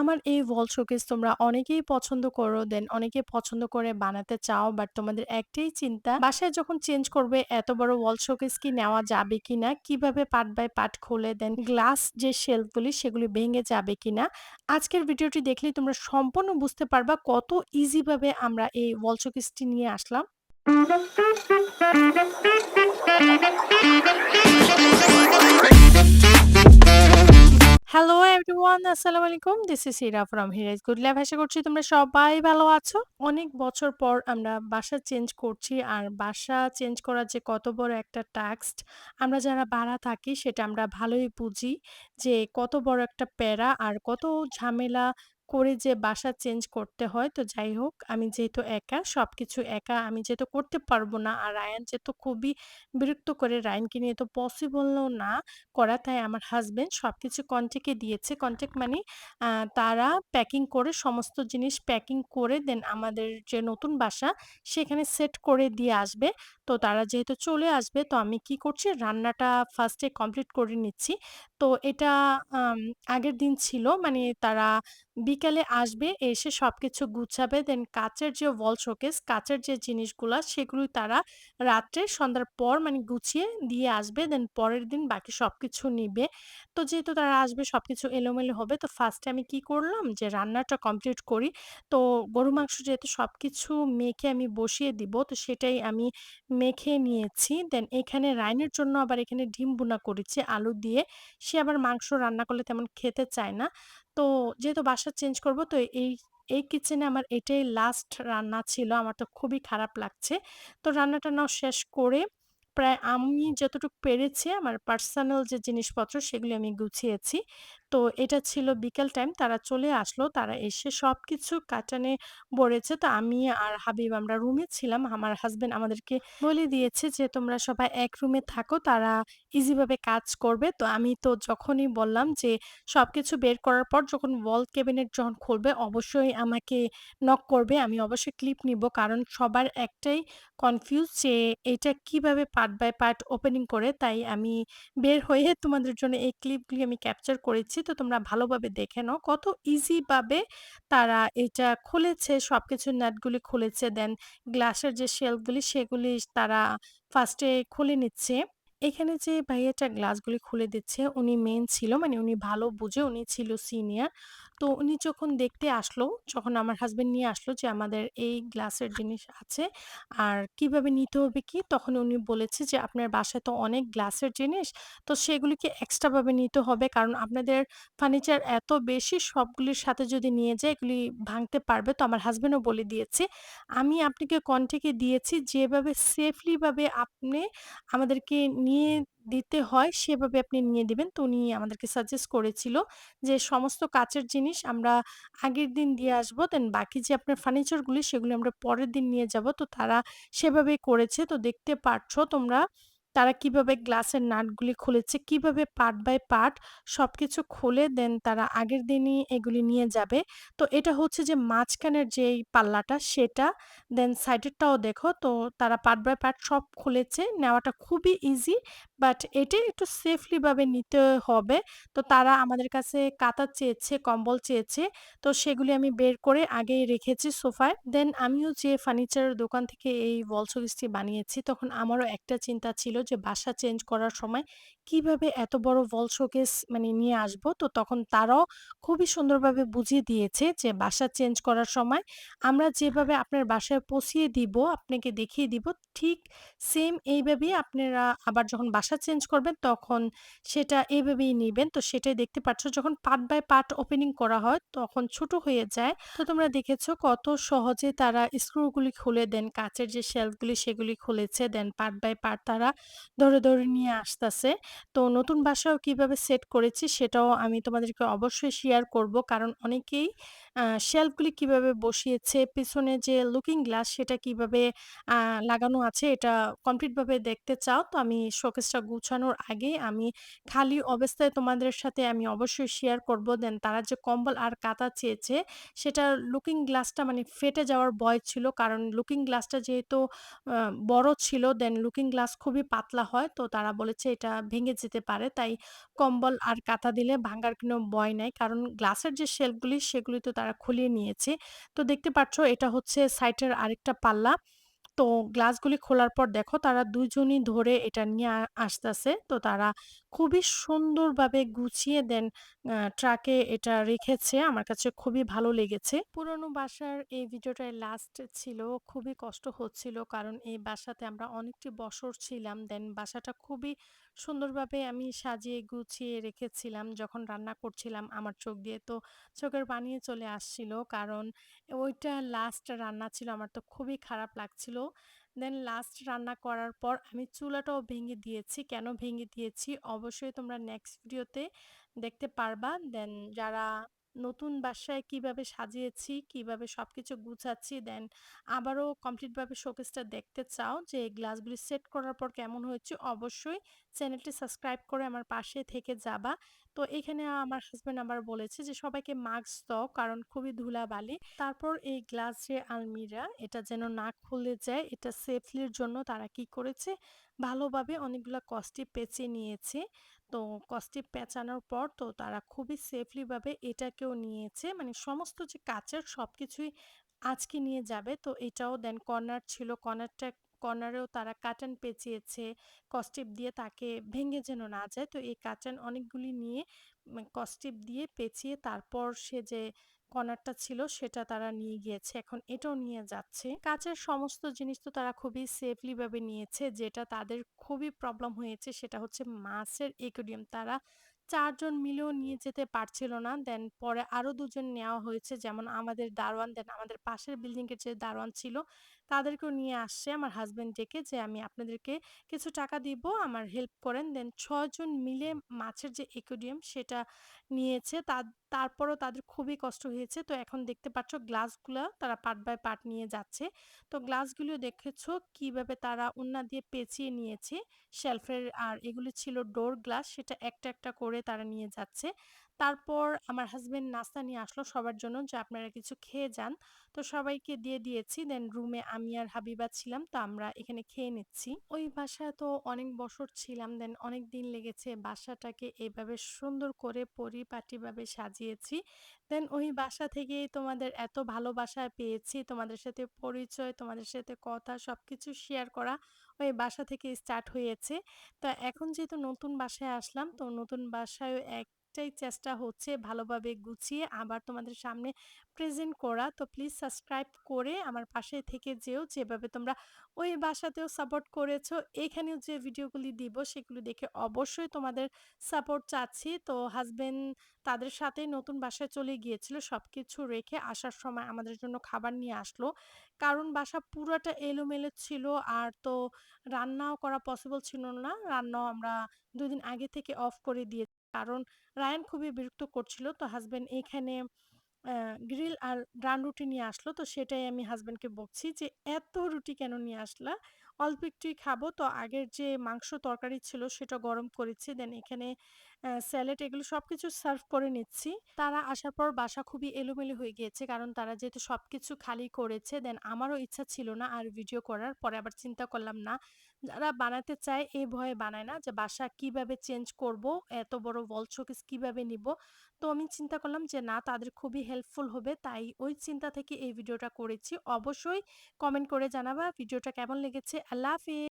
আমার এই ওয়াল শোকেস তোমরা অনেকেই পছন্দ করো, দেন অনেকে পছন্দ করে বানাতে চাও। বাট তোমাদের একটাই চিন্তা, বাসায় যখন চেঞ্জ করবে এত বড় ওয়াল শোকেস কি নেওয়া যাবে কিনা? কীভাবে পার্ট বাই পার্ট খুলে দেন গ্লাস যে শেলফ গুলি সেগুলি ভেঙে যাবে কিনা? আজকের ভিডিওটি দেখলেই তোমরা সম্পূর্ণ বুঝতে পারবা কত ইজি ভাবে আমরা এই ওয়াল শোকেসটি নিয়ে আসলাম। হ্যালো এভরিওয়ান আসসালামু আলাইকুম। This is Hira from Hira's good life আশা করছি তোমরা সবাই ভালো আছো। অনেক বছর পর আমরা বাসা চেঞ্জ করছি আর বাসা চেঞ্জ করার যে কত বড় একটা টাস্ক আমরা যারা ভাড়া থাকি, সেটা আমরা ভালোই বুঝি যে কত বড় একটা প্যারা আর কত ঝামেলা করে যে বাসা চেঞ্জ করতে হয়, তো যাই হোক, আমি যেহেতু একা সব কিছু একা, আমি যেহেতু করতে পারব না আর রায়ান যেহেতু খুবই বিরক্ত করে রায়ানকে নিয়ে তো পসিবলও না করা। তাই আমার হাজব্যান্ড সব কিছু কন্টাক্টে দিয়েছে। কন্টাক্ট মানে তারা প্যাকিং করে সমস্ত জিনিস প্যাকিং করে দেন আমাদের যে নতুন বাসা, সেখানে সেট করে দিয়ে আসবে। তো তারা যেহেতু চলে আসবে, তো আমি কি করছি, রান্নাটা ফার্স্টে কমপ্লিট করে নিচ্ছি। তো এটা আগের দিন ছিল মানে তারা বিকালে আসবে, এসে সবকিছু গুছাবে। দেন কাঁচের যে ওয়াল শোকেস, কাঁচের যে জিনিসগুলা সেগুলো তারা রাত্রে সন্ধ্যার পর মানে গুছিয়ে দিয়ে আসবে। দেন পরের দিন বাকি সবকিছু নিবে। তো যেহেতু তারা আসবে সবকিছু এলোমেলো হবে। তো ফার্স্ট আমি কি করলাম যে রান্নাটা কমপ্লিট করি। তো গরুর মাংস যেহেতু সবকিছু মেখে আমি বসিয়ে দিব তো সেটাই আমি মেখে নিয়েছি। দেন এখানে রাইনের জন্য আবার এখানে ডিম ভুনা করেছি আলু দিয়ে। সে আবার মাংস রান্না করলে তেমন খেতে চায় না। তো যেহেতু বাসা চেঞ্জ করব, তো এই এই কিচেনে আমার এটাই লাস্ট রান্না ছিল। আমার তো খুবই খারাপ লাগছে। তো রান্না-টান্নাও শেষ করে প্রায় আমি যতটুকু পেরেছি আমার পার্সোনাল যে জিনিসপত্র সেগুলি আমি গুছিয়েছি। তো এটা ছিল বিকেল টাইম তারা চলে আসলো। তারা এসে সব কিছু কাটানে বলেছে। তো আমি আর হাবিব আমরা রুমে ছিলাম। আমার হাসব্যান্ড আমাদেরকে বলে দিয়েছে যে, "তোমরা সবাই এক রুমে থাকো। তারা ইজিভাবে কাজ করবে।" তো আমি তো যখনই বললাম যে, সব কিছু বের করার পর যখন ওয়াল ক্যাবিনেট যখন খুলবে অবশ্যই আমাকে নক করবে। আমি অবশ্যই ক্লিপ নিব। কারণ সবার একটাই কনফিউজ যে এটা কীভাবে পার্ট বাই পার্ট ওপেনিং করে। তাই আমি বের হয়ে তোমাদের জন্য এই ক্লিপগুলি আমি ক্যাপচার করেছি। তো তোমরা ভালোভাবে দেখে নাও। কত ইজিভাবে তারা এটা খুলেছে, সবকিছুর নাটগুলি খুলেছে। দেন গ্লাসের যে শেলফগুলি সেগুলি তারা ফার্স্টে খুলে নিচ্ছে। এখানে যে ভাইয়াটা গ্লাসগুলি খুলে দিচ্ছে উনি মেন ছিল। মানে উনি ভালো বুঝে, উনি ছিল সিনিয়র। তো উনি যখন দেখতে আসলো, যখন আমার হাসব্যান্ড নিয়ে আসলো যে আমাদের এই গ্লাসের জিনিস আছে আর কীভাবে নিতে হবে কি? তখন উনি বলেছে যে, "আপনার বাসায় তো অনেক গ্লাসের জিনিস, তো সেগুলিকে এক্সট্রাভাবে নিতে হবে। কারণ আপনাদের ফার্নিচার এত বেশি সবগুলির সাথে যদি নিয়ে যায় এগুলি ভাঙতে পারবে।" তো আমার হাসব্যান্ডও বলে দিয়েছে, "আমি আপনাকে কন্টাক্টে দিয়েছি যেভাবে সেফলিভাবে আপনি আমাদেরকে নিয়ে দিতে হয় সেভাবে আপনি নিয়ে দিবেন।" তো উনি আমাদেরকে সাজেস্ট করেছিল যে সমস্ত কাচের জিনিস আমরা আগের দিন দিয়ে আসব। দেন বাকি যে আপনার ফার্নিচারগুলি সেগুলি আমরা পরের দিন নিয়ে যাব। তো তারা সেভাবেই করেছে। তো দেখতে পারছ তোমরা তারা কীভাবে গ্লাসের নাটগুলি খুলেছে, কীভাবে পার্ট বাই পার্ট সব কিছু খুলে দেন তারা আগের দিনই এগুলি নিয়ে যাবে। তো এটা হচ্ছে যে মাঝখানের যেই পাল্লাটা সেটা, দেন সাইডেরটাও দেখো। তো তারা পার্ট বাই পার্ট সব খুলেছে। নেওয়াটা খুবই ইজি। বাট এটাই একটু সেফলিভাবে নিতে হবে। তো তারা আমাদের কাছে কাঁথা চেয়েছে, কম্বল চেয়েছে। তো সেগুলি আমি বের করে আগেই রেখেছি সোফায়। দেন আমিও যে ফার্নিচারের দোকান থেকে এই ওয়াল শোকেসটি বানিয়েছি তখন আমারও একটা চিন্তা ছিল যে বাসা চেঞ্জ করার সময় কীভাবে এত বড় ওয়াল শোকেস মানে নিয়ে আসব। তো তখন তারাও খুবই সুন্দরভাবে বুঝিয়ে দিয়েছে যে বাসা চেঞ্জ করার সময় আমরা যেভাবে আপনার বাসায় পৌঁছিয়ে দিব, আপনাকে দেখিয়ে দিব ঠিক সেম এইভাবেই আপনারা আবার যখন বাসা চেঞ্জ করবেন তখন সেটা এভাবেই নিবেন। তো সেটাই দেখতে পাচ্ছ যখন পার্ট বাই পার্ট ওপেনিং করা হয় তখন ছোট হয়ে যায়। তো তোমরা দেখেছ কত সহজে তারা স্ক্রুগুলি খুলে দেন কাঁচের যে শেলফগুলি সেগুলি খুলেছে। দেন পার্ট বাই পার্ট তারা ধরে, ধরে নিয়ে আসতেছে। তো নতুন বাসাও কীভাবে সেট করেছি সেটাও আমি তোমাদেরকে অবশ্যই শেয়ার করব। কারণ অনেকেই শেলফগুলি কীভাবে বসিয়েছে, পিছনে যে লুকিং গ্লাস সেটা কীভাবে লাগানো আছে এটা কমপ্লিটভাবে দেখতে চাও। তো আমি শোকেসটা গুছানোর আগেই আমি খালি অবস্থায় তোমাদের সাথে আমি অবশ্যই শেয়ার করব। দেন তারা যে কম্বল আর কাঁথা চেয়েছে সেটা লুকিং গ্লাসটা মানে ফেটে যাওয়ার ভয় ছিল। কারণ লুকিং গ্লাসটা যেহেতু বড় ছিল দেন লুকিং গ্লাস খুবই পাতলা হয়। তো তারা বলেছে এটা ভেঙে যেতে পারে। তাই কম্বল আর কাঁথা দিলে ভাঙার কোনো ভয় নাই। কারণ গ্লাসের যে শেলফগুলি সেগুলি তো তারা খুলিয়ে নিয়েছে। তো দেখতে পাচ্ছ, এটা হচ্ছে সাইটের আরেকটা পাল্লা। তো গ্লাসগুলি খোলার পর দেখো তারা দুজনই ধরে এটা নিয়ে আসতেছে। তো তারা খুবই সুন্দরভাবে গুছিয়ে দেন ট্রাকে এটা রেখেছে। আমার কাছে খুবই ভালো লেগেছে। পুরনো বাসার এই ভিডিওটায় লাস্ট ছিল। খুবই কষ্ট হচ্ছিল। কারণ এই বাসাতে আমরা অনেকটি বছর ছিলাম। দেন বাসাটা খুবই সুন্দরভাবে আমি সাজিয়ে গুছিয়ে রেখেছিলাম। যখন রান্না করছিলাম আমার চোখ দিয়ে তো চোখের বানিয়ে চলে আসছিল। কারণ ওইটা লাস্ট রান্না ছিল। আমার তো খুবই খারাপ লাগছিল। দেন লাস্ট রান্না করার পর আমি চুলাটাও ভেঙে দিয়েছি। কেন ভেঙে দিয়েছি অবশ্যই তোমরা নেক্সট ভিডিওতে দেখতে পারবা। দেন যারা নতুন বাসায় কীভাবে সাজিয়েছি, কীভাবে সবকিছু গুছাচ্ছি, দেন আবারও কমপ্লিটভাবে শোকেসটা দেখতে চাও যে গ্লাসগুলি সেট করার পর কেমন হয়েছে, অবশ্যই চ্যানেলটি সাবস্ক্রাইব করে আমার পাশে থেকে যাবা। তো এখানে আমার হাজব্যান্ড আবার বলেছে যে সবাইকে মাস্ক দাও কারণ খুবই ধুলাবালি। তারপর এই গ্লাস যে আলমিরা এটা যেন না খুলে যায় এটা সেফলির জন্য তারা কি করেছে ভালোভাবে অনেকগুলো কস্টিপ পেঁচিয়ে নিয়েছে। তো কস্টিপ পেঁচানোর পর তো তারা খুবই সেফলিভাবে এটাকেও নিয়েছে। মানে সমস্ত যে কাচের সব কিছুই আজকে নিয়ে যাবে। তো এটাও দেন কর্নার ছিল। কর্নারটা কর্নারেও তারা কাটান পেঁচিয়েছে। কস্টিপ দিয়ে তাকে ভেঙে যেন না যায়। তো এই কাটান অনেকগুলি নিয়ে কস্টিপ দিয়ে পেঁচিয়ে তারপর সে যে কর্নারটা ছিল সেটা তারা নিয়ে গিয়েছে। এখন এটাও নিয়ে যাচ্ছে। কাচের সমস্ত জিনিস তো তারা খুবই সেফলি ভাবে নিয়েছে। যেটা তাদের খুবই প্রবলেম হয়েছে সেটা হচ্ছে মাছের একুডিয়াম তারা চারজন মিলেও নিয়ে যেতে পারছিল না। দেন পরে আরও দুজন নেওয়া হয়েছে। যেমন আমাদের দারোয়ান দেন আমাদের পাশের বিল্ডিংয়ের যে দারোয়ান ছিল তাদেরকেও নিয়ে আসছে আমার হাজব্যান্ড ডেকে যে আমি আপনাদেরকে কিছু টাকা দিব আমার হেল্প করেন। দেন ছজন মিলে মাছের যে একুরিয়াম সেটা নিয়েছে। তা তারপরও তাদের খুবই কষ্ট হয়েছে। তো এখন দেখতে পাচ্ছ গ্লাসগুলো তারা পার্ট বাই পার্ট নিয়ে যাচ্ছে। তো গ্লাসগুলিও দেখেছ কীভাবে তারা ওড়না দিয়ে পেঁচিয়ে নিয়েছে শেলফের আর এগুলি ছিল ডোর গ্লাস সেটা একটা, একটা করে তারা নিয়ে যাচ্ছে। তারপর আমার হাসব্যান্ড নাস্তা নিয়ে আসলো সবার জন্য যে আপনারা কিছু খেয়ে যান। তো সবাইকে দিয়ে দিয়েছি। দেন রুমে আমি আর হাবিবা ছিলাম। তো আমরা এখানে খেয়ে নিচ্ছি। ওই বাসায় তো অনেক বছর ছিলাম। দেন অনেক দিন লেগেছে বাসাটাকে এভাবে সুন্দর করে পরিপাটিভাবে সাজিয়েছি। দেন ওই বাসা থেকেই তোমাদের এত ভালোবাসা পেয়েছি। তোমাদের সাথে পরিচয়, তোমাদের সাথে কথা সব কিছু শেয়ার করা ওই বাসা থেকে স্টার্ট হয়েছে। তো এখন যেহেতু নতুন বাসায় আসলাম তো নতুন বাসায়ও একটাই চেষ্টা হচ্ছে ভালোভাবে গুছিয়ে আবার তোমাদের সামনে প্রেজেন্ট করা। তো প্লিজ সাবস্ক্রাইব করে আমার পাশে থেকে যেও। যেভাবে তোমরা ওই বাসাতেও সাপোর্ট করেছ। এখানেও যে ভিডিওগুলি দিব সেগুলো দেখে অবশ্যই তোমাদের সাপোর্ট চাচ্ছি। তো হাসব্যান্ড তাদের সাথে নতুন বাসায় চলে গিয়েছিল। সব কিছু রেখে আসার সময় আমাদের জন্য খাবার নিয়ে আসলো। কারণ বাসা পুরোটা এলোমেলো ছিল, আর তো রান্নাও করা পসিবল ছিল না। রান্নাও আমরা দুদিন আগে থেকে অফ করে দিয়েছি। কারণ রায়ান খুবই বিরক্ত করছিল। তো হাজব্যান্ড এখানে গ্রিল আর রান রুটি নিয়ে আসলো। তো সেটাই আমি হাজব্যান্ডকে বলছি যে, "এত রুটি কেন নিয়ে আসলা? অল্প একটুই খাব।" তো আগের যে মাংস তরকারি ছিল সেটা গরম করেছি। দেন এখানে স্যালাড এগুলো সব কিছু সার্ভ করে নিচ্ছি। তারা আসার পর বাসা খুবই এলোমেলো হয়ে গিয়েছে। কারণ তারা যেহেতু সব কিছু খালি করেছে। দেন আমারও ইচ্ছা ছিল না আর ভিডিও করার। পরে আবার চিন্তা করলাম না, যারা বানাতে চায় এই ভয়ে বানায় না যে বাসা কীভাবে চেঞ্জ করব, এত বড় ওয়াল শোকেস কীভাবে নিব। তো আমি চিন্তা করলাম যে না তাদের খুবই হেল্পফুল হবে। তাই ওই চিন্তা থেকে এই ভিডিওটা করেছি। অবশ্যই কমেন্ট করে জানাবা ভিডিওটা কেমন লেগেছে। আল্লাহ হাফেজ।